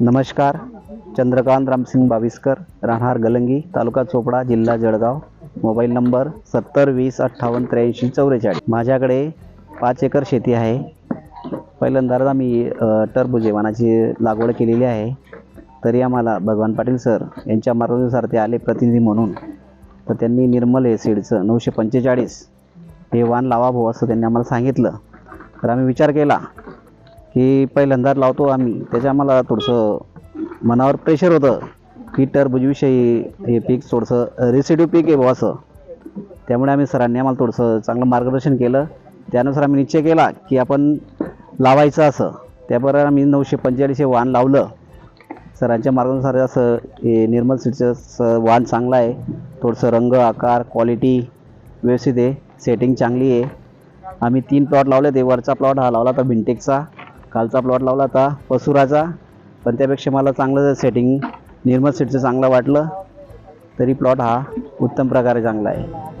नमस्कार चंद्रकांत रामसिंग बाविस्कर राहणार गलंगी तालुका चोपडा जिल्हा जळगाव. मोबाईल नंबर सत्तर वीस अठ्ठावन्न त्र्याऐंशी चौवेचाळीस. माझ्याकडे पाच एकर शेती आहे. पहिल्यांदाच मी टरबुजे टरबूज वाणाची लागवड केलेली आहे. तरी आम्हाला भगवान पाटील सर यांच्या मार्गदर्शनानुसार ते आले प्रतिनिधी म्हणून. तर त्यांनी निर्मल हे सीडचं नऊशे पंचेचाळीस हे वाण लावा भाऊ असं त्यांनी आम्हाला सांगितलं. तर आम्ही विचार केला की पहिल्यांदा लावतो आम्ही. त्याच्या आम्हाला थोडंसं मनावर प्रेशर होतं. की टरबूजविषयी हे पीक थोडंसं रेसिड्यू पीक आहे बुवा असं. त्यामुळे आम्ही सरांनी आम्हाला थोडंसं चांगलं मार्गदर्शन केलं. त्यानुसार आम्ही निश्चय केला की आपण लावायचं असं. त्याबरोबर आम्ही नऊशे पंचेचाळीस हे लावलं. सरांच्या मार्गानुसार असं हे निर्मल सीटचं वाहन चांगलं आहे. थोडंसं रंग आकार क्वालिटी व्यवस्थित आहे. सेटिंग चांगली आहे. आम्ही तीन प्लॉट लावले. ते वरचा प्लॉट हा लावला होता भिंटेकचा कालचा प्लॉट लावला होता पसुराचा पण त्यापेक्षा मला चांगलं सेटिंग निर्मल सीटचं चांगलं वाटलं. तरी प्लॉट हा उत्तम प्रकारे चांगला आहे.